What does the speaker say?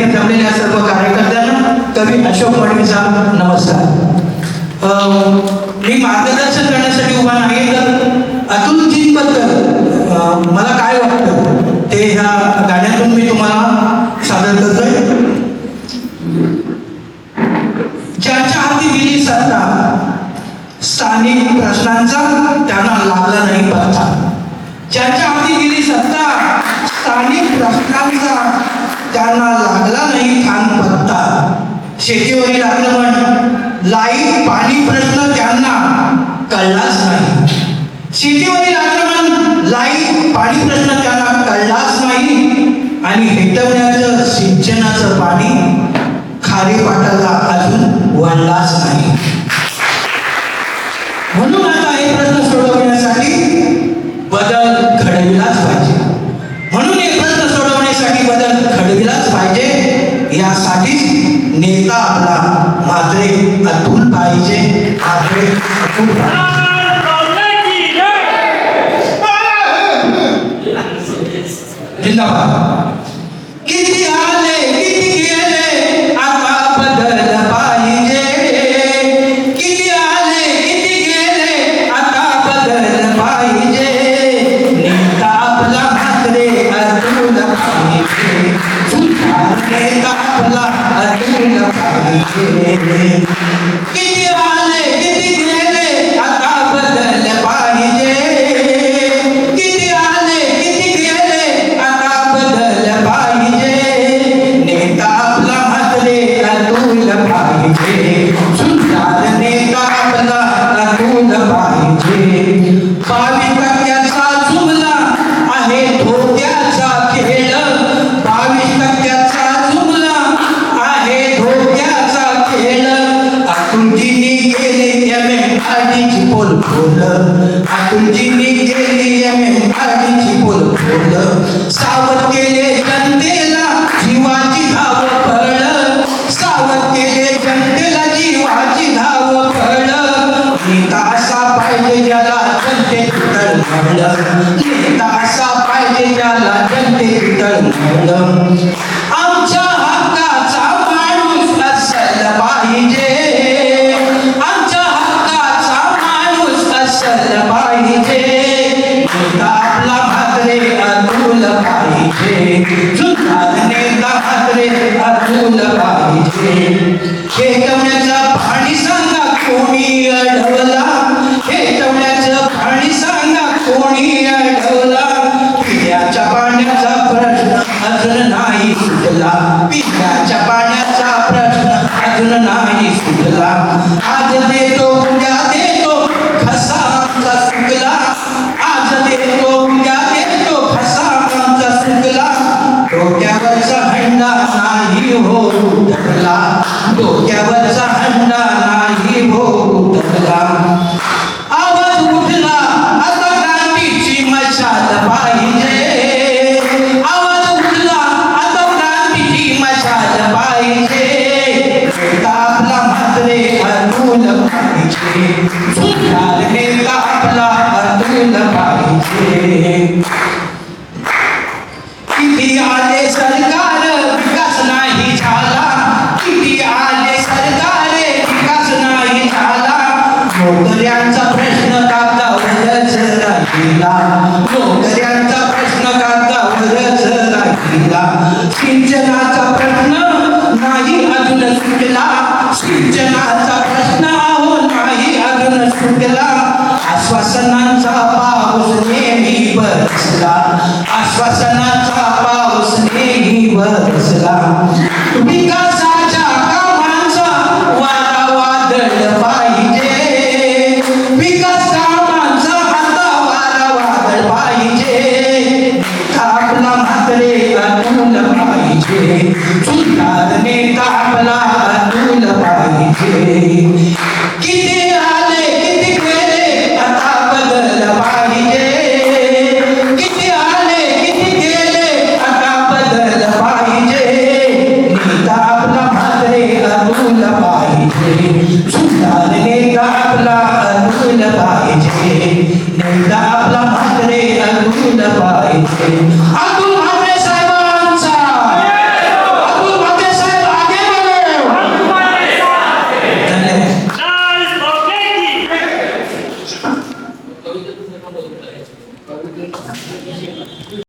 ठिकाणी जमलेल्या सर्व कार्यकर्त्यांना कवी अशोक मडवीचा नमस्कार. मी मार्गदर्शन करण्यासाठी उभा नाही तर अतुलजींबद्दल मला काय वाटतं? ते ह्या गाण्यातून मी तुम्हाला सादर करतोय. ज्याच्या हाती दिली सत्ता स्थानिक प्रश्नांचा त्यांना लागला नाही पत्ता. ज्याच्या हाती दिली सत्ता स्थानिक प्रश्नांचा त्यांना शेतीवरील आक्रमण लाइट पाणी प्रश्न त्यांना कळलाच नाही. शेतीवरील आक्रमण लाइट पाणी प्रश्न त्यांना कळलाच नाही. आणि हेटवण्याचं सिंचनाचं पाणी खारी पाटाला अजून वळलाच नाही. म्हणून आता हे प्रश्न सोडवण्यासाठी बदल घडविलाच पाहिजे. म्हणून हे प्रश्न सोडवण्यासाठी बदल घडविलाच पाहिजे. यासाठीच नेता आपला मात्रे अतुल पाहिजे. मात्रे अतुल जिंदाबाद. किती आले किती गेले आता बदल पाहिजे. किती आले किती गेले आता बदल पाहिजे. नेता आपला मात्रे अतुल पाहिजे. नेता आपला पाहिजे किती आडीची बोल. खोल अतुलजींनी केली एम आडीची बोल. खोल सावध केले जनतेला जीवाची धाव पळ सावध केले जनतेला जीवाची धाव पळ नेता असा पाहिजे ज्याला जनते तळमळ नेता असा पाहिजे ज्याला जनते तळमळ आमच्या माणूस पाहिजे आपला म्हात्रे अतुल पाहिजे. सुंदर नेता अतुल पाहिजे. डोक्यावरचा हंडा नाही हो उठला राहिला नोकऱ्यांचा प्रश्न कागदावरच राहिला सिंचनाचा प्रश्न नाही अजून सुटला. सिंचनाचा प्रश्न आहो नाही अजून सुटला. आश्वासनांचा पाऊस नेहमी बरसला आश्वासनाचा पाऊस पाहिजे किती आले किती गेले आता बदल पाहिजे किती आले किती गेले आता बदल पाहिजे नेता आपला म्हात्रे अतुल पाहिजे सुंदर नेता आपला अतुल पाहिजे नेता आपला म्हात्रे अतुल पाहिजे